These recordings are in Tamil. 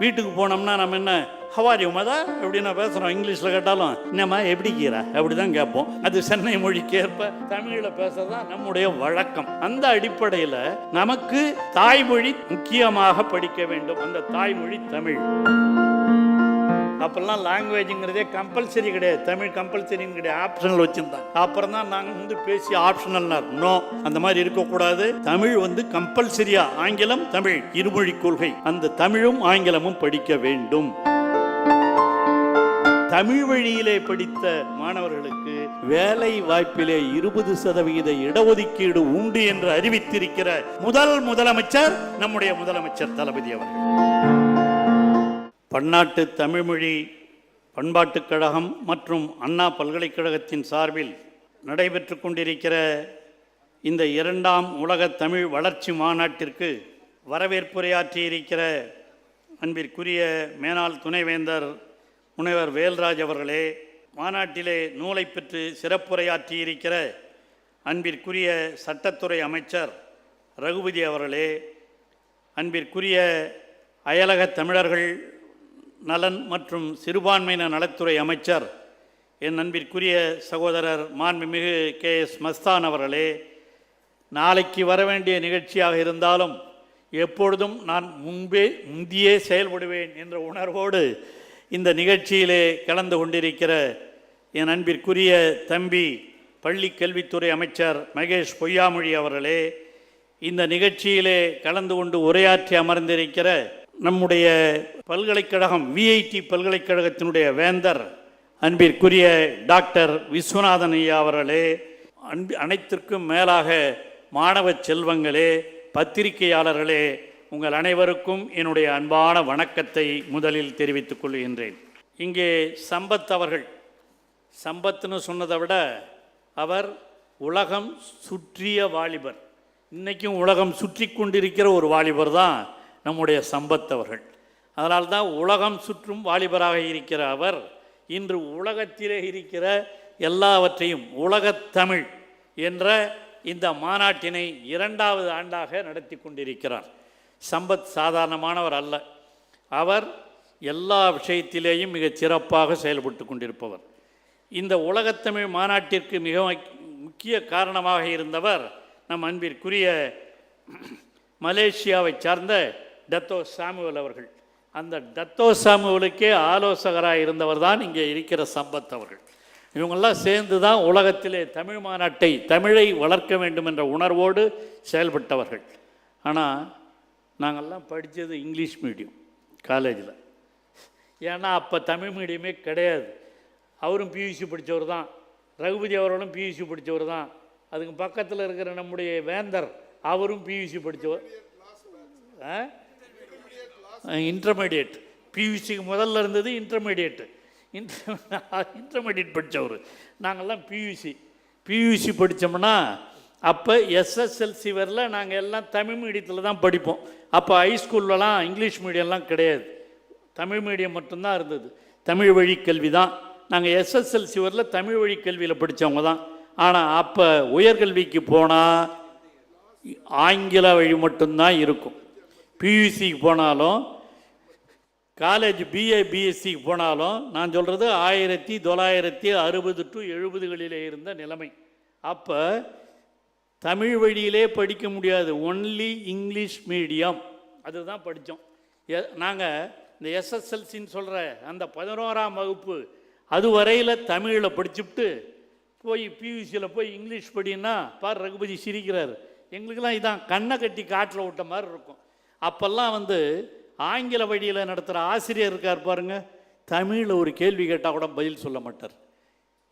வீட்டுக்கு போனோம்னா நம்ம என்ன ஹவாரி மதா எப்படின்னா பேசுகிறோம் இங்கிலீஷில் கேட்டாலும் என்னம்மா எப்படி கீரா அப்படி தான் கேட்போம். அது சென்னை மொழிக்கு ஏற்ப தமிழில் பேசுறதுதான் நம்முடைய வழக்கம். அந்த அடிப்படையில் நமக்கு தாய்மொழி முக்கியமாக படிக்க வேண்டும். அந்த தாய்மொழி தமிழ். அப்போல்லாம் லாங்குவேஜுங்கிறதே கம்பல்சரி கிடையாது. தமிழ் கம்பல்சரின்னு கிடையாது. ஆப்ஷனல் வச்சுருந்தாங்க அப்புறம் தான் நாங்கள் வந்து பேசி ஆப்ஷனல் நோ அந்த மாதிரி இருக்கக்கூடாது. தமிழ் வந்து கம்பல்சரியா ஆங்கிலம் தமிழ். இருமொழி கொள்கை. அந்த தமிழும் ஆங்கிலமும் படிக்க வேண்டும். தமிழ் வழியிலே படித்த மாணவர்களுக்கு வேலை வாய்ப்பிலே இருபது சதவிகித இடஒதுக்கீடு உண்டு என்று அறிவித்திருக்கிற முதல் முதலமைச்சர் நம்முடைய முதலமைச்சர் தளபதி அவர்கள். பன்னாட்டு தமிழ்மொழி பண்பாட்டுக் கழகம் மற்றும் அண்ணா பல்கலைக்கழகத்தின் சார்பில் நடைபெற்று கொண்டிருக்கிற இந்த இரண்டாம் உலக தமிழ் வளர்ச்சி மாநாட்டிற்கு வரவேற்புரையாற்றியிருக்கிற அன்பிற்குரிய மேனாள் துணைவேந்தர் முனைவர் வேல்ராஜ் அவர்களே மாநாட்டிலே நூலை பெற்று சிறப்புரையாற்றியிருக்கிற அன்பிற்குரிய சட்டத்துறை அமைச்சர் ரகுபதி அவர்களே அன்பிற்குரிய அயலக தமிழர்கள் நலன் மற்றும் சிறுபான்மையின நலத்துறை அமைச்சர் என் அன்பிற்குரிய சகோதரர் மாண்புமிகு கே எஸ் மஸ்தான் அவர்களே நாளைக்கு வர வேண்டிய நிகழ்ச்சியாக இருந்தாலும் எப்பொழுதும் நான் முன்பே முந்தியே செயல்படுவேன் என்ற உணர்வோடு இந்த நிகழ்ச்சியிலே கலந்து கொண்டிருக்கிற என் அன்பிற்குரிய தம்பி பள்ளி கல்வித்துறை அமைச்சர் மகேஷ் பொய்யாமொழி அவர்களே இந்த நிகழ்ச்சியிலே கலந்து கொண்டு உரையாற்றி அமர்ந்திருக்கிற நம்முடைய பல்கலைக்கழகம் விஐடி பல்கலைக்கழகத்தினுடைய வேந்தர் அன்பிற்குரிய டாக்டர் விஸ்வநாதன் ஐயா அவர்களே அன்பு அனைத்திற்கும் மேலாக மாணவ செல்வங்களே பத்திரிகையாளர்களே உங்கள் அனைவருக்கும் என்னுடைய அன்பான வணக்கத்தை முதலில் தெரிவித்துக் கொள்கின்றேன். இங்கே சம்பத் அவர்கள் சம்பத்னு சொன்னதை விட அவர் உலகம் சுற்றிய வாலிபர். இன்றைக்கும் உலகம் சுற்றி கொண்டிருக்கிற ஒரு வாலிபர் தான் நம்முடைய சம்பத் அவர்கள் அதனால்தான் உலகம் சுற்றும் வாலிபராக இருக்கிற அவர் இன்று உலகத்திலே இருக்கிற எல்லாவற்றையும் உலகத்தமிழ் என்ற இந்த மாநாட்டினை இரண்டாவது ஆண்டாக நடத்தி கொண்டிருக்கிறார். சம்பத் சாதாரணமானவர் அல்ல. அவர் எல்லா விஷயத்திலேயும் மிகச் சிறப்பாக செயல்பட்டு கொண்டிருப்பவர். இந்த உலகத்தமிழ் மாநாட்டிற்கு மிக முக்கிய காரணமாக இருந்தவர் நம் அன்பிற்குரிய மலேசியாவை சார்ந்த டத்தோ சாமுவல் அவர்கள். அந்த டத்தோ சாமுவலுக்கே ஆலோசகராக இருந்தவர் தான் இங்கே இருக்கிற சம்பத் அவர்கள். இவங்கெல்லாம் சேர்ந்து தான் உலகத்திலே தமிழ் மாநாட்டை தமிழை வளர்க்க வேண்டும் என்ற உணர்வோடு செயல்பட்டவர்கள். ஆனால் நாங்கள்லாம் படித்தது இங்கிலீஷ் மீடியம் காலேஜில். ஏன்னா அப்போ தமிழ் மீடியமே கிடையாது. அவரும் பியூசி படித்தவர் தான். ரகுபதி அவர்களும் பியூசி படித்தவர் தான். அதுக்கு பக்கத்தில் இருக்கிற நம்முடைய வேந்தர் அவரும் பியூசி படித்தவர் ஆ? இன்டர்மீடியட் பியூசிக்கு முதல்ல இருந்தது இன்டர்மீடியட் இன்டர்மீடியட் படித்தவர் நாங்கள்லாம் பியூசி பியூசி படித்தோம்னா அப்போ எஸ்எஸ்எல்சி வரல நாங்கள் எல்லாம் தமிழ் மீடியத்தில் தான் படிப்போம். அப்போ ஹைஸ்கூல்லலாம் இங்கிலீஷ் மீடியம்லாம் கிடையாது. தமிழ் மீடியம் மட்டும்தான் இருந்தது. தமிழ் வழி கல்வி தான் நாங்கள் எஸ்எஸ்எல்சி வரல தமிழ் வழி கல்வியில் படித்தவங்க தான். ஆனால் அப்போ உயர்கல்விக்கு போனால் ஆங்கில வழி மட்டும்தான் இருக்கும். பியூசிக்கு போனாலும் காலேஜ் பிஏ பிஎஸ்சிக்கு போனாலும் நான் சொல்கிறது ஆயிரத்தி தொள்ளாயிரத்தி அறுபது டு எழுபதுகளிலே இருந்த நிலைமை. அப்போ தமிழ் வழியிலே படிக்க முடியாது. ஒன்லி இங்கிலீஷ் மீடியம் அதுதான் படித்தோம். நாங்கள் இந்த எஸ்எஸ்எல்சின்னு சொல்கிற அந்த பதினோராம் வகுப்பு அது வரையில் தமிழில் படிச்சுவிட்டு போய் பியூசியில் போய் இங்கிலீஷ் படின்னா பார் ரகுபதி சிரிக்கிறார். எங்களுக்கெல்லாம் இதான் கண்ணை கட்டி காட்டில் விட்ட மாதிரி இருக்கும். அப்போல்லாம் வந்து ஆங்கில வழியில் நடத்துகிற ஆசிரியர் இருக்கார் பாருங்க. தமிழில் ஒரு கேள்வி கேட்டால் கூட பதில் சொல்ல மாட்டார்.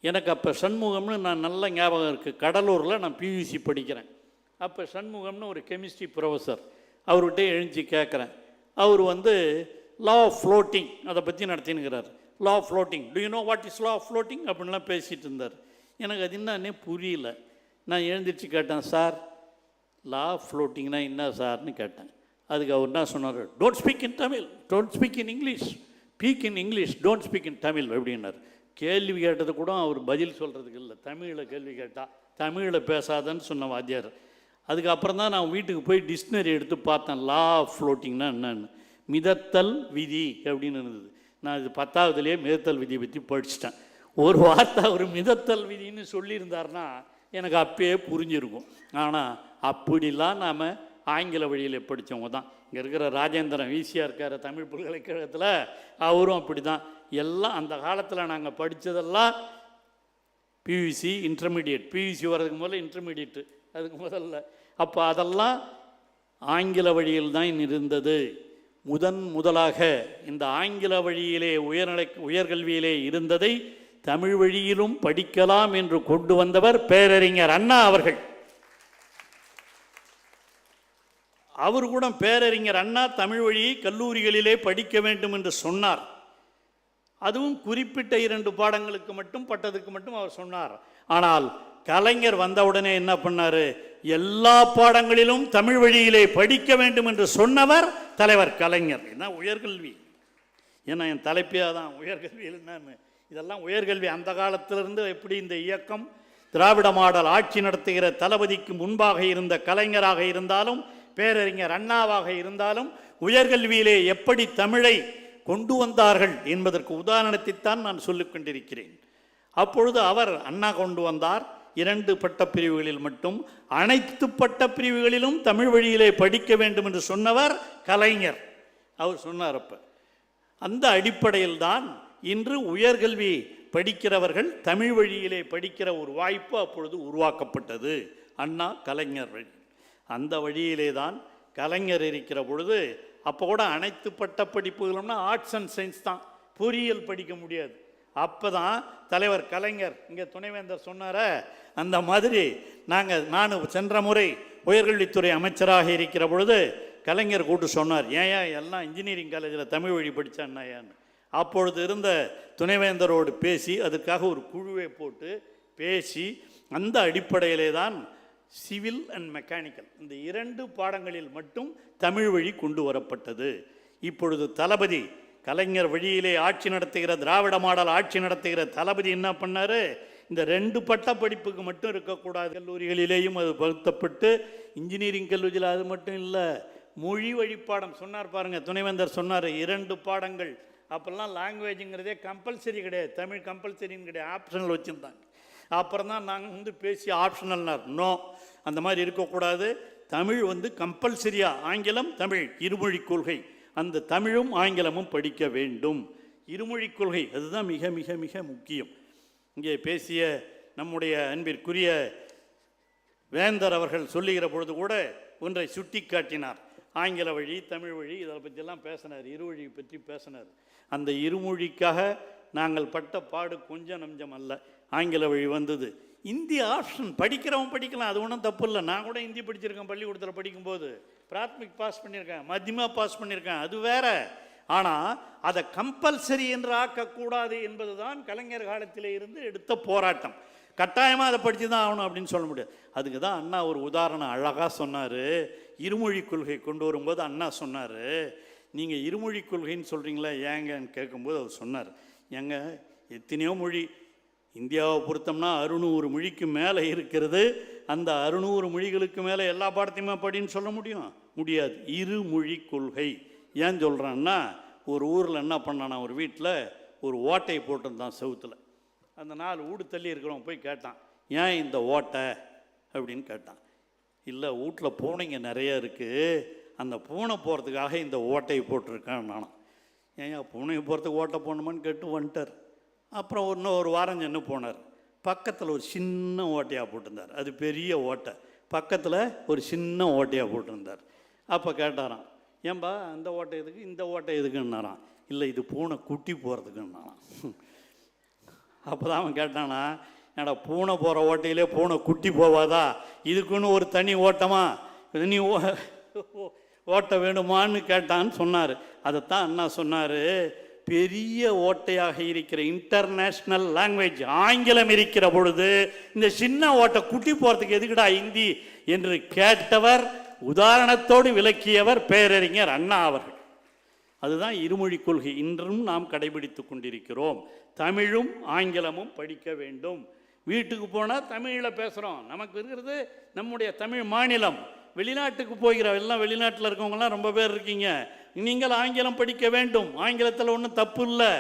எனக்கு அப்போ சண்முகம்னு நான் நல்ல ஞாபகம் இருக்குது கடலூரில் நான் பியூசி படிக்கிறேன். அப்போ சண்முகம்னு ஒரு கெமிஸ்ட்ரி ப்ரொஃபஸர் அவர்கிட்ட எழுஞ்சி கேட்குறேன் அவர் வந்து லா ஆஃப் ஃப்ளோட்டிங் அதை பற்றி நடத்தினுங்கிறார் law of floating do you know what is law of floating அப்படின்லாம் பேசிகிட்டு இருந்தார். எனக்கு அது என்னன்னே புரியல. நான் எழுந்திரிச்சு கேட்டேன் சார் லா ஆஃப் ஃப்ளோட்டிங்னா என்ன சார்னு கேட்டேன். அதுக்கு அவர் என்ன சொன்னார்? Don't speak in Tamil don't speak in English speak in English don't speak in Tamil அப்படின்னார். கேள்வி கேட்டது கூட அவர் பதில் சொல்கிறதுக்கு இல்லை. தமிழில் கேள்வி கேட்டால் தமிழில் பேசாதன்னு சொன்ன வாத்தியார். அதுக்கப்புறம் தான் நான் வீட்டுக்கு போய் டிக்ஷனரி எடுத்து பார்த்தேன். லா ஆஃப் ஃப்ளோட்டிங்னா என்னன்னு. மிதத்தல் விதி அப்படின்னு இருந்தது. நான் இது பத்தாவதுலேயே மிதத்தல் விதியை பற்றி படிச்சிட்டேன். ஒரு வார்த்தை அவர் மிதத்தல் விதின்னு சொல்லியிருந்தாருன்னா எனக்கு அப்பயே புரிஞ்சிருக்கும். ஆனால் அப்படிலாம் நாம் ஆங்கில வழியில் படித்தவங்க தான். இங்கே இருக்கிற ராஜேந்திரன் ஈஸியாக இருக்கார் தமிழ் பல்கலைக்கழகத்தில். அவரும் அப்படி தான் எல்லாம் அந்த காலத்தில் நாங்கள் படித்ததெல்லாம் பியூசி இன்டர்மீடியட் பியூசி வர்றதுக்கு முதல்ல இன்டர்மீடியட்டு அதுக்கு முதல்ல. அப்போ அதெல்லாம் ஆங்கில வழியில் தான் இருந்தது. முதன் முதலாக இந்த ஆங்கில வழியிலே உயர்நிலை உயர்கல்வியிலே இருந்ததை தமிழ் வழியிலும் படிக்கலாம் என்று கொண்டு வந்தவர் பேரறிஞர் அண்ணா அவர்கள். அவர் கூட பேரறிஞர் அண்ணா தமிழ் வழியை கல்லூரிகளிலே படிக்க வேண்டும் என்று சொன்னார். அதுவும் குறிப்பிட்ட இரண்டு பாடங்களுக்கு மட்டும் பட்டதுக்கு மட்டும் அவர் சொன்னார். ஆனால் கலைஞர் வந்தவுடனே என்ன பண்ணார்? எல்லா பாடங்களிலும் தமிழ் வழியிலே படிக்க வேண்டும் என்று சொன்னவர் தலைவர் கலைஞர். என்ன உயர்கல்வி? ஏன்னா என் தலைப்பியாக தான் உயர்கல்வியில் என்னன்னு இதெல்லாம் உயர்கல்வி. அந்த காலத்திலிருந்து எப்படி இந்த இயக்கம் திராவிட மாடல் ஆட்சி நடத்துகிற தளபதிக்கு முன்பாக இருந்த கலைஞராக இருந்தாலும் பேரறிஞர் அண்ணாவாக இருந்தாலும் உயர்கல்வியிலே எப்படி தமிழை கொண்டு வந்தார்கள் என்பதற்கு உதாரணத்தைத்தான் நான் சொல்லிக் கொண்டிருக்கிறேன். அப்பொழுது அவர் அண்ணா கொண்டு வந்தார். இரண்டு பட்ட பிரிவுகளில் மட்டும் அனைத்து பட்ட பிரிவுகளிலும் தமிழ் வழியிலே படிக்க வேண்டும் என்று சொன்னவர் கலைஞர். அவர் சொன்னார் அப்போ அந்த அடிப்படையில் தான் இன்று உயர்கல்வி படிக்கிறவர்கள் தமிழ் வழியிலே படிக்கிற ஒரு வாய்ப்பு அப்பொழுது உருவாக்கப்பட்டது. அண்ணா கலைஞர் வழி. அந்த வழியிலே தான் கலைஞர் இருக்கிற பொழுது அப்போ கூட அனைத்து பட்ட படிப்புகளும்னா ஆர்ட்ஸ் அண்ட் சயின்ஸ் தான். பொறியியல் படிக்க முடியாது. அப்போ தான் தலைவர் கலைஞர் இங்கே துணைவேந்தர் சொன்னார அந்த மாதிரி நாங்கள் நான் சென்ற முறை உயர்கல்வித்துறை அமைச்சராக இருக்கிற பொழுது கலைஞர் கூட்டு சொன்னார் ஏன் எல்லாம் இன்ஜினியரிங் காலேஜில் தமிழ் வழி படித்தான்னா அப்பொழுது இருந்த துணைவேந்தரோடு பேசி அதுக்காக ஒரு குழுவை போட்டு பேசி அந்த அடிப்படையிலே தான் சிவில் அண்ட் மெக்கானிக்கல் இந்த இரண்டு பாடங்களில் மட்டும் தமிழ் வழி கொண்டு வரப்பட்டது. இப்பொழுது தளபதி கலைஞர் வழியிலே ஆட்சி நடத்துகிற திராவிட மாடல் ஆட்சி நடத்துகிற தளபதி என்ன பண்ணார்? இந்த ரெண்டு பட்டப்படிப்புக்கு மட்டும் இருக்கக்கூடாது. கல்லூரிகளிலேயும் அது பொருத்தப்பட்டு இன்ஜினியரிங் கல்லூரியில் அது மட்டும் இல்லை மொழி வழிப்பாடம் சொன்னார் பாருங்கள் துணைவேந்தர் சொன்னார் இரண்டு பாடங்கள். அப்போல்லாம் லாங்குவேஜுங்கிறதே கம்பல்சரி கிடையாது. தமிழ் கம்பல்சரின்னு கிடையாது. ஆப்ஷனல் வச்சுருந்தாங்க. அப்புறம் தான் நாங்கள் வந்து பேசி ஆப்ஷனல்னார் நோ அந்த மாதிரி இருக்கக்கூடாது. தமிழ் வந்து கம்பல்சரியாக ஆங்கிலம் தமிழ் இருமொழி கொள்கை. அந்த தமிழும் ஆங்கிலமும் படிக்க வேண்டும். இருமொழி கொள்கை அதுதான் மிக மிக மிக முக்கியம். இங்கே பேசிய நம்முடைய அன்பிற்குரிய வேந்தர் அவர்கள் சொல்லுகிற பொழுது கூட ஒன்றை சுட்டி காட்டினார் ஆங்கில வழி தமிழ் வழி இதை பற்றியெல்லாம் பேசினார். இருவழி பற்றி பேசினார். அந்த இருமொழிக்காக நாங்கள் பட்ட பாடு கொஞ்சம் நஞ்சம் அல்ல. ஆங்கில வழி வந்தது. இந்தி ஆப்ஷன் படிக்கிறவன் படிக்கலாம் அது ஒன்றும் தப்பு இல்லை நான் கூட ஹிந்தி படிச்சிருக்கேன் பள்ளிக்கூடத்தில் படிக்கும்போது. பிராத்மிக் பாஸ் பண்ணியிருக்கேன் மத்தியமா பாஸ் பண்ணியிருக்கேன் அது வேற. ஆனால் அதை கம்பல்சரி என்று ஆக்கக்கூடாது என்பதுதான் கலைஞர் காலத்தில் இருந்து எடுத்த போராட்டம். கட்டாயமாக அதை படித்து தான் ஆகணும் அப்படின்னு சொல்ல முடியாது. அதுக்கு தான் அண்ணா ஒரு உதாரணம் அழகாக சொன்னார். இருமொழி கொள்கை கொண்டு வரும்போது அண்ணா சொன்னார். நீங்கள் இருமொழி கொள்கைன்னு சொல்கிறீங்களா ஏங்கன்னு கேட்கும்போது அவர் சொன்னார். ஏங்க எத்தனையோ மொழி இந்தியாவை பொறுத்தோம்னா அறுநூறு மொழிக்கு மேலே இருக்கிறது. அந்த அறுநூறு மொழிகளுக்கு மேலே எல்லா பாடத்தையுமே படின்னு சொல்ல முடியும்? முடியாது. இரு மொழி கொள்கை. ஏன் சொல்கிறான்னா ஒரு ஊரில் என்ன பண்ணானா ஒரு வீட்டில் ஒரு ஓட்டை போட்டிருந்தான் செவுத்தில். அந்த நாலு வீடு தள்ளி இருக்கிறவன் போய் கேட்டான் ஏன் இந்த ஓட்டை? அப்படின்னு கேட்டான். இல்லை வீட்டில் பூனைங்க நிறையா இருக்குது அந்த பூனை போகிறதுக்காக இந்த ஓட்டையை போட்டிருக்கேன் நானும் ஏன் பூனையை போகிறதுக்கு ஓட்டை போடணுமான்னு கேட்டு வந்துட்டார். அப்புறம் இன்னும் ஒரு வாரம் சென்று போனார். பக்கத்தில் ஒரு சின்ன ஓட்டையாக போட்டிருந்தார். அது பெரிய ஓட்டை. பக்கத்தில் ஒரு சின்ன ஓட்டையாக போட்டிருந்தார். அப்போ கேட்டாராம் ஏன்பா அந்த ஓட்டை எதுக்கு? இந்த ஓட்டை எதுக்குன்னாராம். இல்லை இது பூனை குட்டி போகிறதுக்குன்னாராம் அப்போ தான் அவன் கேட்டானா ஏடா பூனை போகிற ஓட்டையிலே பூனை குட்டி போவாதா? இதுக்குன்னு ஒரு தனி ஓட்டமா? நீ ஓ ஓ- ஓட்ட வேணுமான்னு கேட்டான்னு சொன்னார். அதைத்தான் அண்ணா சொன்னார். பெரிய ஓட்டையாக இருக்கிற இன்டர்நேஷ்னல் லாங்குவேஜ் ஆங்கிலம் இருக்கிற பொழுது இந்த சின்ன ஓட்டை குட்டி போகிறதுக்கு எதுக்குடா ஹிந்தி என்று கேட்டவர் உதாரணத்தோடு விளக்கியவர் பேரறிஞர் அண்ணா அவர்கள். அதுதான் இருமொழி கொள்கை. இன்றும் நாம் கடைபிடித்து கொண்டிருக்கிறோம். தமிழும் ஆங்கிலமும் படிக்க வேண்டும். வீட்டுக்கு போனால் தமிழில் பேசுகிறோம் நமக்கு இருக்கிறது நம்முடைய தமிழ் மாநிலம். வெளிநாட்டுக்கு போகிற எல்லாம் வெளிநாட்டில் இருக்கவங்கலாம் ரொம்ப பேர் இருக்கீங்க. நீங்கள் ஆங்கிலம் படிக்க வேண்டும். ஆங்கிலத்தில் ஒன்றும் தப்பு இல்லை.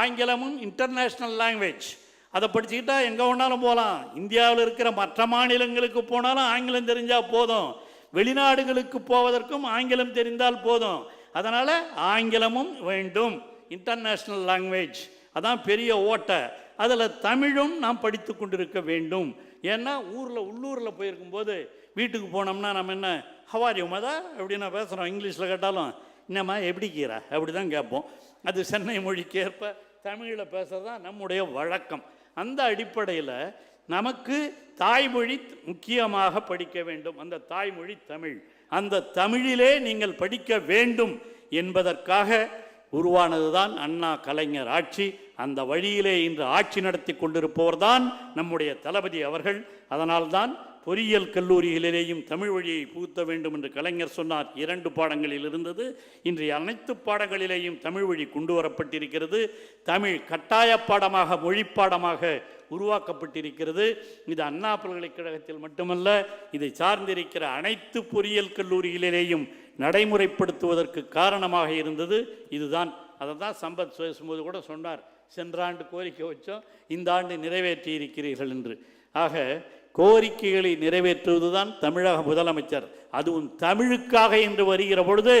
ஆங்கிலமும் இன்டர்நேஷ்னல் லாங்குவேஜ் அதை படிச்சுக்கிட்டா எங்கே வேணாலும் போகலாம் இந்தியாவில் இருக்கிற மற்ற மாநிலங்களுக்கு போனாலும் ஆங்கிலம் தெரிஞ்சால் போதும். வெளிநாடுகளுக்கு போவதற்கும் ஆங்கிலம் தெரிந்தால் போதும். அதனால் ஆங்கிலமும் வேண்டும். இன்டர்நேஷ்னல் லாங்குவேஜ் அதான் பெரிய ஓட்டை. அதில் தமிழும் நாம் படித்து கொண்டிருக்க வேண்டும். ஏன்னா ஊரில் உள்ளூரில் போயிருக்கும்போது வீட்டுக்கு போனோம்னா நம்ம என்ன ஹவாரி மதா அப்படின்னு பேசுகிறோம் இங்கிலீஷில் கேட்டாலும் என்னம்மா எப்படி கீரா அப்படி தான் கேட்போம். அது சென்னை மொழிக்கேற்ப தமிழில் பேசுறது தான் நம்முடைய வழக்கம். அந்த அடிப்படையில் நமக்கு தாய்மொழி முக்கியமாக படிக்க வேண்டும். அந்த தாய்மொழி தமிழ். அந்த தமிழிலே நீங்கள் படிக்க வேண்டும் என்பதற்காக உருவானது தான் அண்ணா கலைஞர் ஆட்சி. அந்த வழியிலே இன்று ஆட்சி நடத்தி கொண்டிருப்பவர்தான் நம்முடைய தளபதி அவர்கள். அதனால்தான் பொறியியல் கல்லூரிகளிலேயும் தமிழ் வழியை புகுத்த வேண்டும் என்று கலைஞர் சொன்னார். இரண்டு பாடங்களில் இருந்தது. இன்றைய அனைத்து பாடங்களிலேயும் தமிழ் வழி கொண்டு வரப்பட்டிருக்கிறது. தமிழ் கட்டாய பாடமாக மொழி பாடமாக உருவாக்கப்பட்டிருக்கிறது. இது அண்ணா பல்கலைக்கழகத்தில் மட்டுமல்ல இதை சார்ந்திருக்கிற அனைத்து பொறியியல் கல்லூரிகளிலேயும் நடைமுறைப்படுத்துவதற்கு காரணமாக இருந்தது. இதுதான். அதை தான் சம்பத் பேசும்போது கூட சொன்னார். சென்ற ஆண்டு கோரிக்கை வச்சோம். இந்த ஆண்டு நிறைவேற்றி இருக்கிறீர்கள் என்று. ஆக கோரிக்கைகளை நிறைவேற்றுவதுதான் தமிழக முதலமைச்சர். அதுவும் தமிழுக்காக என்று வருகிற பொழுது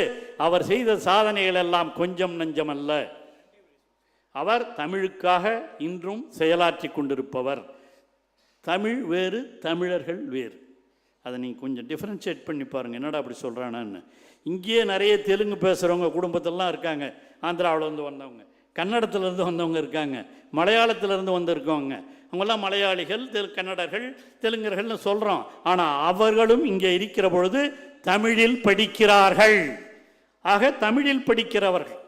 அவர் செய்த சாதனைகள் எல்லாம் கொஞ்சம் நஞ்சமல்ல அவர் தமிழுக்காக இன்றும் செயலாற்றி கொண்டிருப்பவர். தமிழ் வேறு தமிழர்கள் வேறு. அதை நீங்கள் கொஞ்சம் டிஃப்ரென்ஷியேட் பண்ணி பாருங்கள் என்னடா அப்படி சொல்கிறானான்னு இங்கேயே நிறைய தெலுங்கு பேசுகிறவங்க குடும்பத்திலலாம் இருக்காங்க. ஆந்திராவில் வந்து வந்தவங்க. கன்னடத்துலேருந்து வந்தவங்க இருக்காங்க. மலையாளத்திலேருந்து வந்திருக்கவங்க. அவங்கெல்லாம் மலையாளிகள் தெலு கன்னடர்கள் தெலுங்கர்கள்னு சொல்கிறோம் ஆனால் அவர்களும் இங்கே இருக்கிற பொழுது தமிழில் படிக்கிறார்கள். ஆக தமிழில் படிக்கிறவர்கள்.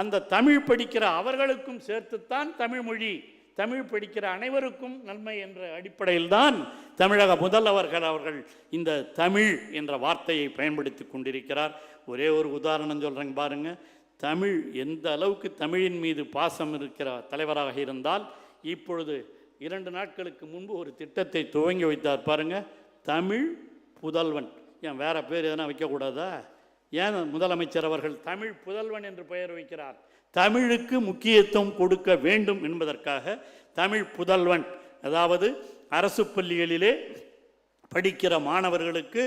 அந்த தமிழ் படிக்கிற அவர்களுக்கும் சேர்த்துத்தான் தமிழ் மொழி. தமிழ் படிக்கிற அனைவருக்கும் நன்மை என்ற அடிப்படையில் தான் தமிழக முதல்வர்கள் அவர்கள் இந்த தமிழ் என்ற வார்த்தையை பயன்படுத்தி கொண்டிருக்கிறார். ஒரே ஒரு உதாரணம் சொல்கிறேங்க பாருங்கள் தமிழ் எந்த அளவுக்கு தமிழின் மீது பாசம் இருக்கிற தலைவராக இருந்தால் இப்பொழுது இரண்டு நாட்களுக்கு முன்பு ஒரு திட்டத்தை துவங்கி வைத்தார் பாருங்க தமிழ் புதல்வன். ஏன் வேறு பேர் எதனா வைக்கக்கூடாதா? ஏன் முதலமைச்சர் அவர்கள் தமிழ் புதல்வன் என்று பெயர் வைக்கிறார்? தமிழுக்கு முக்கியத்துவம் கொடுக்க வேண்டும் என்பதற்காக தமிழ் புதல்வன் அதாவது அரசு பள்ளிகளிலே படிக்கிற மாணவர்களுக்கு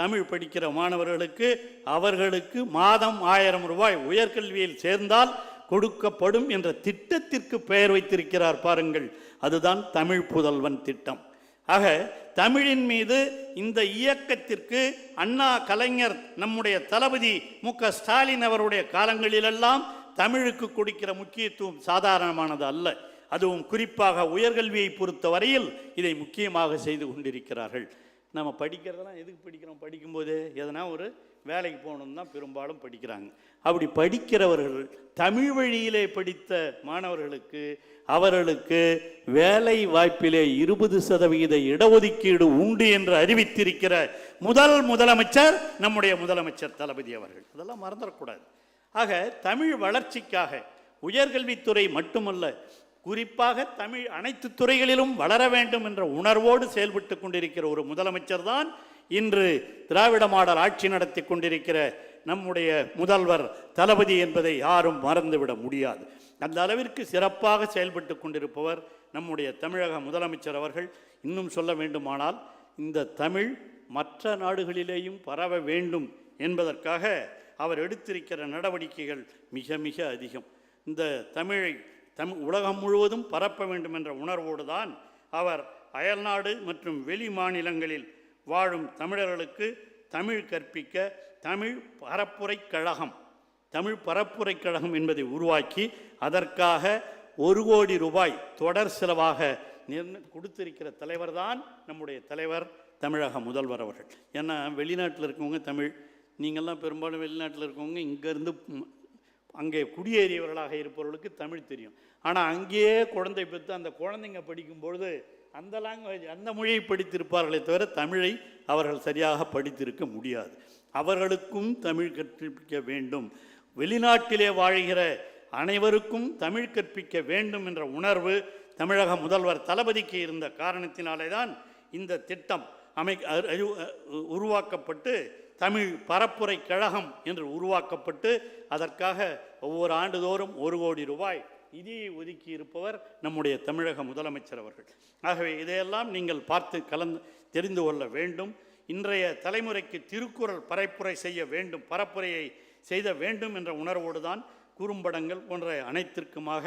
தமிழ் படிக்கிற மாணவர்களுக்கு அவர்களுக்கு மாதம் ஆயிரம் ரூபாய் உயர்கல்வியில் சேர்ந்தால் கொடுக்கப்படும் என்ற திட்டத்திற்கு பெயர் வைத்திருக்கிறார் பாருங்கள். அதுதான் தமிழ் புதல்வன் திட்டம். ஆக தமிழின் மீது இந்த இயக்கத்திற்கு அண்ணா கலைஞர் நம்முடைய தளபதி மு க ஸ்டாலின் அவருடைய காலங்களிலெல்லாம் தமிழுக்கு கொடுக்கிற முக்கியத்துவம் சாதாரணமானது அல்ல. அதுவும் குறிப்பாக உயர்கல்வியை பொறுத்த வரையில் இதை முக்கியமாக செய்து கொண்டிருக்கிறார்கள். நம்ம படிக்கிறதெல்லாம் எதுக்கு படிக்கிறோம்? படிக்கும்போது எதனா ஒரு வேலைக்கு போகணும்னு தான் பெரும்பாலும் படிக்கிறாங்க. அப்படி படிக்கிறவர்கள் தமிழ் வழியிலே படித்த மாணவர்களுக்கு அவர்களுக்கு வேலை வாய்ப்பிலே இருபது சதவிகித இடஒதுக்கீடு உண்டு என்று அறிவித்திருக்கிற முதல் முதலமைச்சர் நம்முடைய முதலமைச்சர் தளபதி அவர்கள். அதெல்லாம் மறந்துடக்கூடாது. ஆக தமிழ் வளர்ச்சிக்காக உயர்கல்வித்துறை மட்டுமல்ல குறிப்பாக தமிழ் அனைத்து துறைகளிலும் வளர வேண்டும் என்ற உணர்வோடு செயல்பட்டு கொண்டிருக்கிற ஒரு முதலமைச்சர் தான் இன்று திராவிட மாடல் ஆட்சி நடத்தி கொண்டிருக்கிற நம்முடைய முதல்வர் தளபதி என்பதை யாரும் மறந்துவிட முடியாது. அந்த அளவிற்கு சிறப்பாக செயல்பட்டு கொண்டிருப்பவர் நம்முடைய தமிழக முதலமைச்சர் அவர்கள். இன்னும் சொல்ல வேண்டுமானால் இந்த தமிழ் மற்ற நாடுகளிலேயும் பரவ வேண்டும் என்பதற்காக அவர் எடுத்திருக்கிற நடவடிக்கைகள் மிக மிக அதிகம். இந்த தமிழை தம் உலகம் முழுவதும் பரப்ப வேண்டும் என்ற உணர்வோடு தான் அவர் அயல்நாடு மற்றும் வெளி மாநிலங்களில் வாழும் தமிழர்களுக்கு தமிழ் கற்பிக்க தமிழ் பரப்புரை கழகம் தமிழ் பரப்புரை கழகம் என்பதை உருவாக்கி அதற்காக ஒரு கோடி ரூபாய் தொடர் செலவாக நிர்ண கொடுத்திருக்கிற தலைவர் தான் நம்முடைய தலைவர் தமிழக முதல்வர் அவர்கள். ஏன்னா வெளிநாட்டில் இருக்கவங்க தமிழ் நீங்கள்லாம் பெரும்பாலும் வெளிநாட்டில் இருக்கவங்க இங்கேருந்து அங்கே குடியேறியவர்களாக இருப்பவர்களுக்கு தமிழ் தெரியும். ஆனால் அங்கேயே குழந்தை பெற்று அந்த குழந்தைங்க படிக்கும்பொழுது அந்த லாங்குவேஜ் அந்த மொழியை படித்திருப்பார்களே தவிர தமிழை அவர்கள் சரியாக படித்திருக்க முடியாது. அவர்களுக்கும் தமிழ் கற்பிக்க வேண்டும். வெளிநாட்டிலே வாழ்கிற அனைவருக்கும் தமிழ் கற்பிக்க வேண்டும் என்ற உணர்வு தமிழக முதல்வர் தளபதிக்கு இருந்த காரணத்தினாலே தான் இந்த திட்டம் அமை அறிவு- உருவாக்கப்பட்டு தமிழ் பரப்புரை கழகம் என்று உருவாக்கப்பட்டு அதற்காக ஒவ்வொரு ஆண்டுதோறும் ஒரு கோடி ரூபாய் நிதியை ஒதுக்கி இருப்பவர் நம்முடைய தமிழக முதலமைச்சர் அவர்கள். ஆகவே இதையெல்லாம் நீங்கள் பார்த்து கலந்து தெரிந்து கொள்ள வேண்டும். இன்றைய தலைமுறைக்கு திருக்குறள் பரப்புரை செய்ய வேண்டும் பரப்புரையை செய்த வேண்டும் என்ற உணர்வோடு தான் குறும்படங்கள் போன்ற அனைத்திற்குமாக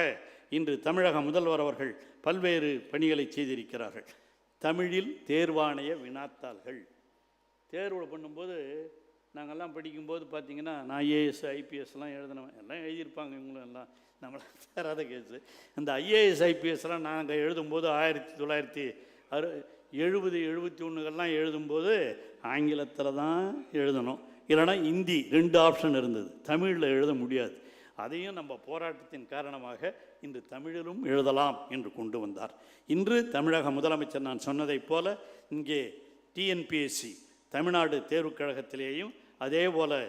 இன்று தமிழக முதல்வர் அவர்கள் பல்வேறு பணிகளை செய்திருக்கிறார்கள். தமிழில் தேர்வாணைய வினாத்தாள்கள். தேர்வு பண்ணும்போது நாங்கள்லாம் படிக்கும்போது பார்த்திங்கன்னா நான் ஐஏஎஸ் ஐபிஎஸ்லாம் எழுதினவன். எல்லாம் எழுதியிருப்பாங்க இவங்களும் எல்லாம். நம்மளாம் தராத கேஸு அந்த ஐஏஎஸ் ஐபிஎஸ்லாம் நாங்கள் எழுதும்போது ஆயிரத்தி தொள்ளாயிரத்தி அறு எழுபது எழுபத்தி ஒன்றுகள்லாம் எழுதும்போது ஆங்கிலத்தில் தான் எழுதணும். இல்லைன்னா இந்தி ரெண்டு ஆப்ஷன் இருந்தது. தமிழில் எழுத முடியாது. அதையும் நம்ம போராட்டத்தின் காரணமாக இன்று தமிழிலும் எழுதலாம் என்று கொண்டு வந்தார். இன்று தமிழக முதலமைச்சர் நான் சொன்னதைப் போல இங்கே டிஎன்பிஎஸ்சி தமிழ்நாடு தேர்வுக் கழகத்திலேயும் அதே போல்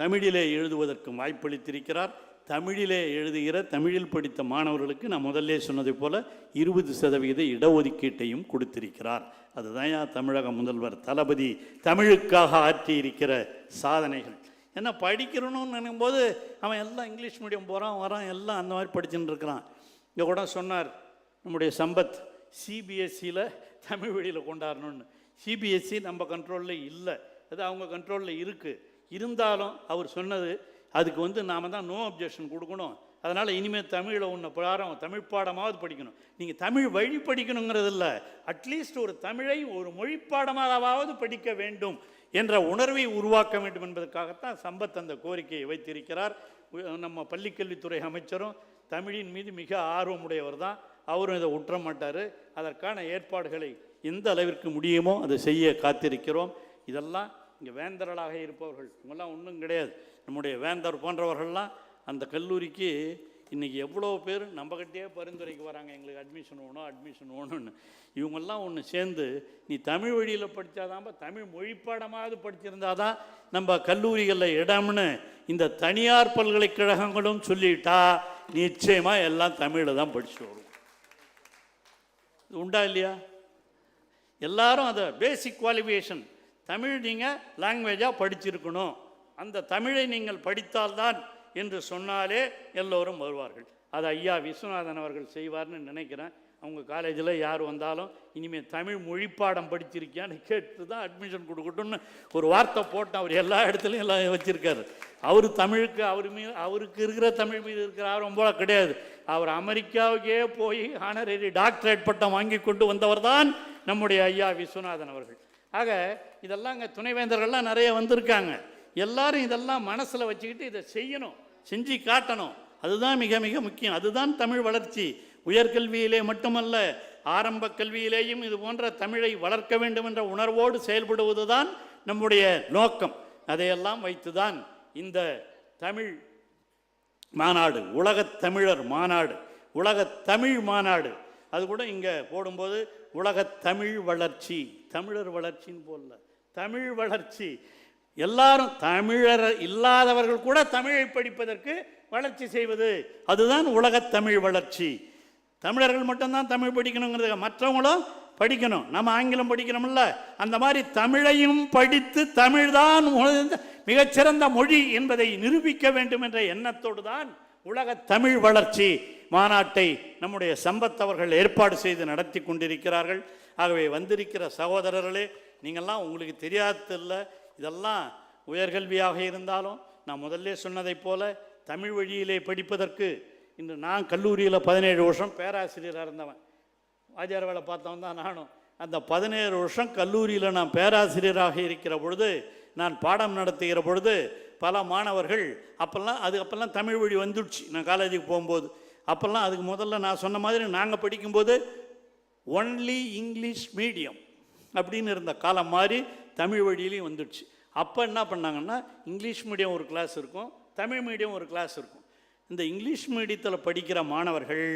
தமிழிலே எழுதுவதற்கும் வாய்ப்பளித்திருக்கிறார். தமிழிலே எழுதுகிற தமிழில் படித்த மாணவர்களுக்கு நான் முதல்லே சொன்னதை போல் இருபது சதவீத இடஒதுக்கீட்டையும் கொடுத்திருக்கிறார். அதுதான் யா தமிழக முதல்வர் தளபதி தமிழுக்காக ஆற்றியிருக்கிற சாதனைகள். ஏன்னா படிக்கிறணும்னு நினைக்கும்போது அவன் எல்லாம் இங்கிலீஷ் மீடியம் போகிறான் வரான் எல்லாம் அந்த மாதிரி படிச்சுட்டு இருக்கிறான். இங்கே கூட சொன்னார் நம்முடைய சம்பத் சிபிஎஸ்சியில் தமிழ் வழியில் கொண்டாடணும்னு. சிபிஎஸ்சி நம்ம கண்ட்ரோலில் இல்லை. அது அவங்க கண்ட்ரோலில் இருக்குது இருந்தாலும் அவர் சொன்னது அதுக்கு வந்து நாம் தான் நோ அப்ஜெக்ஷன் கொடுக்கணும். அதனால் இனிமேல் தமிழில் ஒன்று பாடம் தமிழ் பாடமாவது படிக்கணும். நீங்கள் தமிழ் வழி படிக்கணுங்கிறதில்ல அட்லீஸ்ட் ஒரு தமிழை ஒரு மொழி படிக்க வேண்டும் என்ற உணர்வை உருவாக்க வேண்டும் என்பதற்காகத்தான் சம்பத் அந்த கோரிக்கையை வைத்திருக்கிறார். நம்ம பள்ளிக்கல்வித்துறை அமைச்சரும் தமிழின் மீது மிக ஆர்வமுடையவர் தான். அவரும் இதை உற்ற மாட்டார் அதற்கான ஏற்பாடுகளை எந்த அளவிற்கு முடியுமோ அதை செய்ய காத்திருக்கிறோம். இதெல்லாம் இங்கே வேந்தர்களாக இருப்பவர்கள். இவங்கெல்லாம் ஒன்றும் கிடையாது. நம்முடைய வேந்தர் போன்றவர்கள்லாம் அந்த கல்லூரிக்கு இன்றைக்கி எவ்வளோ பேர் நம்மக்கிட்டே பரிந்துரைக்கு வராங்க. எங்களுக்கு அட்மிஷன் வேணும் அட்மிஷன் வேணும்னு. இவங்கெல்லாம் ஒன்று சேர்ந்து நீ தமிழ் வழியில் படித்தாதான்ப்பா தமிழ் மொழிப்பாடமாவது படிச்சிருந்தா தான் நம்ம கல்லூரிகளில் இடம்னு இந்த தனியார் பல்கலைக்கழகங்களும் சொல்லிட்டா நிச்சயமாக எல்லாம் தமிழில் தான் படிச்சு வரும் உண்டா இல்லையா? எல்லாரும் அதை பேசிக் குவாலிஃபிகேஷன் தமிழ் நீங்கள் லாங்குவேஜாக படிச்சிருக்கணும். அந்த தமிழை நீங்கள் படித்தால்தான் என்று சொன்னாலே எல்லோரும் வருவார்கள். அது ஐயா விஸ்வநாதன் அவர்கள் செய்வார்னு நினைக்கிறேன். அவங்க காலேஜில் யார் வந்தாலும் இனிமேல் தமிழ் மொழிப்பாடம் படிச்சிருக்கியான்னு கேட்டு தான் அட்மிஷன் கொடுக்கட்டும்னு ஒரு வார்த்தை போட்டு அவர் எல்லா இடத்துலையும் எல்லாம் வச்சுருக்காரு. அவர் தமிழுக்கு அவர் மீது அவருக்கு இருக்கிற தமிழ் மீது இருக்கிற ஆர்வம் போல கிடையாது. அவர் அமெரிக்காவுக்கே போய் ஆனரரி டாக்டரேட் பட்டம் வாங்கி கொண்டு வந்தவர் தான் நம்முடைய ஐயா விஸ்வநாதன் அவர்கள். ஆக இதெல்லாம் இங்கே துணைவேந்தர்கள்லாம் நிறைய வந்திருக்காங்க. எல்லாரும் இதெல்லாம் மனசில் வச்சுக்கிட்டு இதை செய்யணும் செஞ்சு காட்டணும். அதுதான் மிக மிக முக்கியம். அதுதான் தமிழ் வளர்ச்சி. உயர்கல்வியிலே மட்டுமல்ல ஆரம்ப கல்வியிலேயும் இது போன்ற தமிழை வளர்க்க வேண்டும் என்ற உணர்வோடு செயல்படுவதுதான் நம்முடைய நோக்கம். அதையெல்லாம் வைத்து தான் இந்த தமிழ் மாநாடு உலகத் தமிழர் மாநாடு உலகத் தமிழ் மாநாடு. அது கூட இங்கே போடும்போது உலக தமிழ் வளர்ச்சி. தமிழர் வளர்ச்சின்னு போடல. தமிழ் வளர்ச்சி. எல்லாரும் தமிழர் இல்லாதவர்கள் கூட தமிழை படிப்பதற்கு வளர்ச்சி செய்வது. அதுதான் உலகத் தமிழ் வளர்ச்சி. தமிழர்கள் மட்டும்தான் தமிழ் படிக்கணுங்கிறது மற்றவங்களும் படிக்கணும். நம்ம ஆங்கிலம் படிக்கிறோம்ல. அந்த மாதிரி தமிழையும் படித்து தமிழ்தான் மிகச்சிறந்த மொழி என்பதை நிரூபிக்க வேண்டும் என்ற எண்ணத்தோடு தான் உலக தமிழ் வளர்ச்சி. மாநாட்டை நம்முடைய சம்பத் அவர்கள் ஏற்பாடு செய்து நடத்தி கொண்டிருக்கிறார்கள். ஆகவே வந்திருக்கிற சகோதரர்களே நீங்கள்லாம் உங்களுக்கு தெரியாததில்ல இதெல்லாம் உயர்கல்வியாக இருந்தாலும் நான் முதல்ல சொன்னதைப் போல தமிழ் வழியிலே படிப்பதற்கு இன்று நான் கல்லூரியில் பதினேழு வருஷம் பேராசிரியராக இருந்தவன். வாஜியார் வேலை பார்த்தவன் தான் நானும். அந்த பதினேழு வருஷம் கல்லூரியில் நான் பேராசிரியராக இருக்கிற பொழுது நான் பாடம் நடத்துகிற பொழுது பல மாணவர்கள் அப்போல்லாம் அது அப்போல்லாம் தமிழ் வழி வந்துடுச்சு. நான் காலேஜுக்கு போகும்போது. அப்போல்லாம் அதுக்கு முதல்ல நான் சொன்ன மாதிரி நாங்கள் படிக்கும்போது ஒன்லி இங்கிலீஷ் மீடியம் அப்படின்னு இருந்த காலம் மாதிரி தமிழ் வழியிலையும் வந்துடுச்சு. அப்போ என்ன பண்ணாங்கன்னா இங்கிலீஷ் மீடியம் ஒரு கிளாஸ் இருக்கும் தமிழ் மீடியம் ஒரு கிளாஸ் இருக்கும். இந்த இங்கிலீஷ் மீடியத்தில் படிக்கிற மாணவர்கள்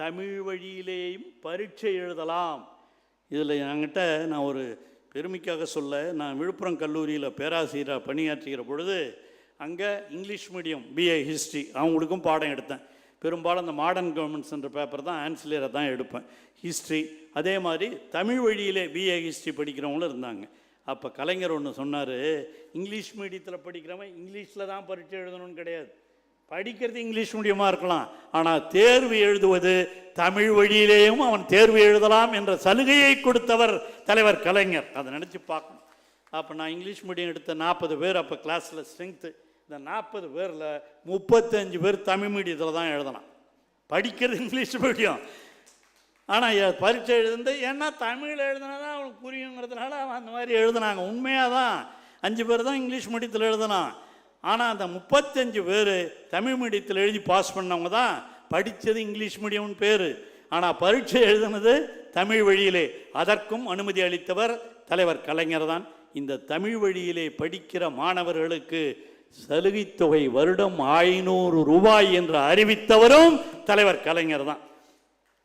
தமிழ் வழியிலேயும் பரீட்சை எழுதலாம். இதில் என்கிட்ட நான் ஒரு பெருமைக்காக சொல்ல நான் விழுப்புரம் கல்லூரியில் பேராசிரியராக பணியாற்றுகிற பொழுது அங்கே இங்கிலீஷ் மீடியம் பிஏ ஹிஸ்ட்ரி அவங்களுக்கும் பாடம் எடுத்தேன். பெரும்பாலும் அந்த மாடர்ன் கவர்மெண்ட்ஸ்ன்ற பேப்பர் தான் ஆன்சிலியரை தான் எடுப்பேன். ஹிஸ்ட்ரி அதே மாதிரி தமிழ் வழியிலே பிஏ ஹிஸ்ட்ரி படிக்கிறவங்களும் இருந்தாங்க. அப்போ கலைஞர் ஒன்று சொன்னார் இங்கிலீஷ் மீடியத்தில் படிக்கிறவன் இங்கிலீஷில் தான் பரீட்சை எழுதணும்னு கிடையாது. படிக்கிறது இங்கிலீஷ் மீடியமாக இருக்கலாம். ஆனால் தேர்வு எழுதுவது தமிழ் வழியிலேயும் அவன் தேர்வு எழுதலாம் என்ற சலுகையை கொடுத்தவர் தலைவர் கலைஞர். அதை நினச்சி பார்க்கணும். அப்போ நான் இங்கிலீஷ் மீடியம் எடுத்த நாற்பது பேர் அப்போ கிளாஸில் ஸ்ட்ரென்த்து இந்த நாற்பது பேரில் முப்பத்தஞ்சு பேர் தமிழ் மீடியத்தில் தான் எழுதணும் படிக்கிறது இங்கிலீஷ் மீடியம். ஆனால் பரீட்சை எழுதுந்து ஏன்னா தமிழ் எழுதுனா தான் அவனுக்கு புரியுங்கிறதுனால அவன் அந்த மாதிரி எழுதுனாங்க. உண்மையாக தான் அஞ்சு பேர் தான் இங்கிலீஷ் மீடியத்தில் எழுதினான் ஆனால் அந்த முப்பத்தஞ்சு பேர் தமிழ் மீடியத்தில் எழுதி பாஸ் பண்ணவங்க தான் படித்தது இங்கிலீஷ் மீடியம்னு பேர். ஆனால் பரீட்சை எழுதுனது தமிழ் வழியிலே. அதற்கும் அனுமதி அளித்தவர் தலைவர் கலைஞர் தான். இந்த தமிழ் வழியிலே படிக்கிற மாணவர்களுக்கு சலுகை தொகை வருடம் ஐநூறு ரூபாய் என்று அறிவித்தவரும் தலைவர் கலைஞர் தான்.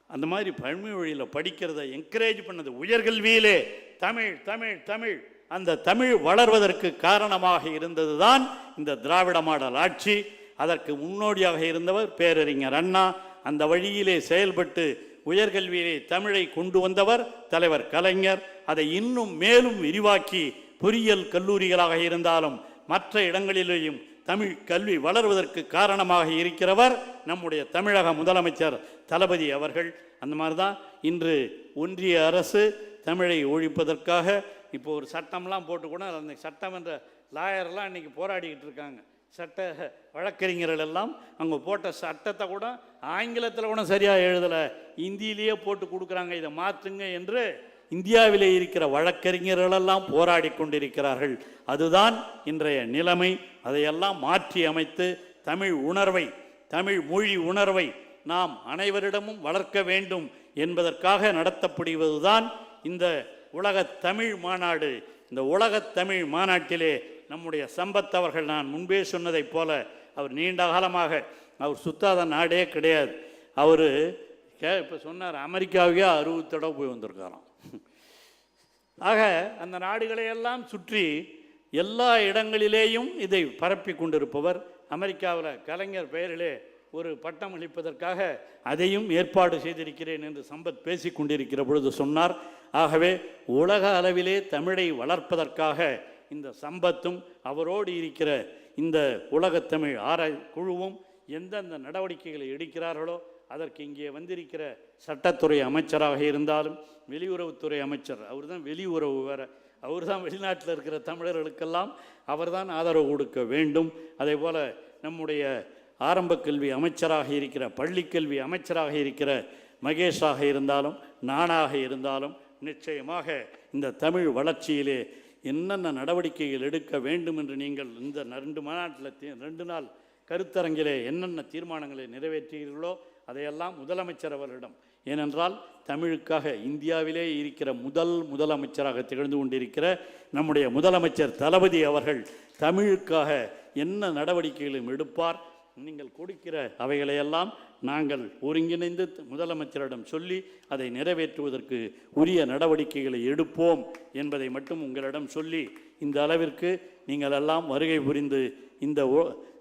அந்த மாதிரி பழமை வழியில் படிக்கிறத என்கரேஜ் பண்ணது உயர்கல்வியிலே தமிழ் தமிழ் தமிழ். அந்த தமிழ் வளர்வதற்கு காரணமாக இருந்தது தான் இந்த திராவிட மாடல் ஆட்சி. அதற்கு முன்னோடியாக இருந்தவர் பேரறிஞர் அண்ணா. அந்த வழியிலே செயல்பட்டு உயர்கல்வியிலே தமிழை கொண்டு வந்தவர் தலைவர் கலைஞர். அதை இன்னும் மேலும் விரிவாக்கி பொறியியல் கல்லூரிகளாக இருந்தாலும் மற்ற இடங்களிலேயும் தமிழ் கல்வி வளர்வதற்கு காரணமாக இருக்கிறவர் நம்முடைய தமிழக முதலமைச்சர் தளபதி அவர்கள். அந்த மாதிரி தான் இன்று ஒன்றிய அரசு தமிழை ஒழிப்பதற்காக இப்போ ஒரு சட்டம்லாம் போட்டு கூட அந்த சட்டம் என்ற லாயர்லாம் இன்றைக்கி போராடிக்கிட்டு இருக்காங்க. சட்ட வழக்கறிஞர்கள் எல்லாம் அவங்க போட்ட சட்டத்தை கூட ஆங்கிலத்தில் கூட சரியாக எழுதலை. இந்தியிலேயே போட்டு கொடுக்குறாங்க. இதை மாற்றுங்க என்று இந்தியாவிலே இருக்கிற வழக்கறிஞர்களெல்லாம் போராடி கொண்டிருக்கிறார்கள். அதுதான் இன்றைய நிலைமை. அதையெல்லாம் மாற்றி அமைத்து தமிழ் உணர்வை தமிழ் மொழி உணர்வை நாம் அனைவரிடமும் வளர்க்க வேண்டும் என்பதற்காக நடத்தப்படுவதுதான் இந்த உலகத் தமிழ் மாநாடு. இந்த உலகத் தமிழ் மாநாட்டிலே நம்முடைய சம்பத் அவர்கள் நான் முன்பே சொன்னதைப் போல அவர் நீண்ட காலமாக அவர் சுத்தாத நாடே கிடையாது. அவர் கே இப்போ சொன்னார் அமெரிக்காவுக்கே அறுபத்தடவை போய் வந்திருக்காராம். ஆக அந்த நாடுகளையெல்லாம் சுற்றி எல்லா இடங்களிலேயும் இதை பரப்பி கொண்டிருப்பவர் அமெரிக்காவில் கலைஞர் பெயரிலே ஒரு பட்டம் அளிப்பதற்காக அதையும் ஏற்பாடு செய்திருக்கிறேன் என்று சம்பத் பேசிக் கொண்டிருக்கிற பொழுது சொன்னார். ஆகவே உலக அளவிலே தமிழை வளர்ப்பதற்காக இந்த சம்பத்தும் அவரோடு இருக்கிற இந்த உலகத்தமிழ் ஆராய் குழுவும் எந்தெந்த நடவடிக்கைகளை எடுக்கிறார்களோ அதற்கு இங்கே வந்திருக்கிற சட்டத்துறை அமைச்சராக இருந்தாலும் வெளியுறவுத்துறை அமைச்சர். அவர் தான் வெளியுறவு வேற. அவர் தான் வெளிநாட்டில் இருக்கிற தமிழர்களுக்கெல்லாம் அவர்தான் ஆதரவு கொடுக்க வேண்டும். அதே போல் நம்முடைய ஆரம்ப கல்வி அமைச்சராக இருக்கிற பள்ளிக்கல்வி அமைச்சராக இருக்கிற மகேஷாக இருந்தாலும் நானாக இருந்தாலும் நிச்சயமாக இந்த தமிழ் வளர்ச்சியிலே என்னென்ன நடவடிக்கைகள் எடுக்க வேண்டும் என்று நீங்கள் இந்த ரெண்டு மாநாட்டில் ரெண்டு நாள் கருத்தரங்கிலே என்னென்ன தீர்மானங்களை நிறைவேற்றுகிறீர்களோ அதையெல்லாம் முதலமைச்சர் அவர்களிடம். ஏனென்றால் தமிழுக்காக இந்தியாவிலே இருக்கிற முதல் முதலமைச்சராக திகழ்ந்து கொண்டிருக்கிற நம்முடைய முதலமைச்சர் தளபதி அவர்கள் தமிழுக்காக என்ன நடவடிக்கைகளும் எடுப்பார்? நீங்கள் கொடுக்கிற அவைகளையெல்லாம் நாங்கள் ஒருங்கிணைந்து முதலமைச்சரிடம் சொல்லி அதை நிறைவேற்றுவதற்கு உரிய நடவடிக்கைகளை எடுப்போம் என்பதை மட்டும் உங்களிடம் சொல்லி இந்த அளவிற்கு நீங்கள் எல்லாம் வருகை புரிந்து இந்த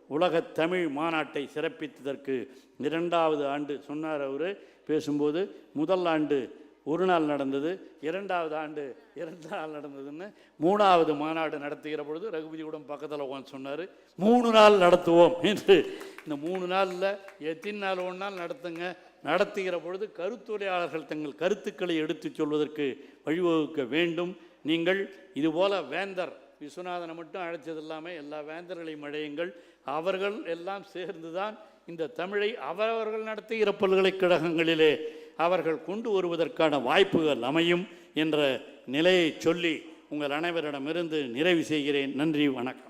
உலகத் தமிழ் மாநாட்டை சிறப்பித்ததற்கு இரண்டாவது ஆண்டு சொன்னார் அவர். பேசும்போது முதல் ஆண்டு ஒரு நாள் நடந்தது இரண்டாவது ஆண்டு இரண்டு நாள் நடந்ததுன்னு மூணாவது மாநாடு நடத்துகிற பொழுது ரகுபதி கூட பக்கத்தில் உட்காந்து சொன்னார் மூணு நாள் நடத்துவோம் என்று. இந்த மூணு நாளில் எத்தனை நாள் ஒரு நாள் நடத்துங்க. நடத்துகிற பொழுது கருத்துரையாளர்கள் தங்கள் கருத்துக்களை எடுத்துச் சொல்வதற்கு வழிவகுக்க வேண்டும். நீங்கள் இதுபோல வேந்தர் விஸ்வநாதனை மட்டும் அழைச்சது இல்லாமல் எல்லா வேந்தர்களையும் அழையுங்கள் அவர்கள் எல்லாம் சேர்ந்து தான் இந்த தமிழை அவரவர்கள் நடத்துகிற பல்கலைக்கழகங்களிலே அவர்கள் கொண்டு வருவதற்கான வாய்ப்புகள் அமையும் என்ற நிலையை சொல்லி உங்கள் அனைவரிடமிருந்து நிறைவு செய்கிறேன். நன்றி வணக்கம்.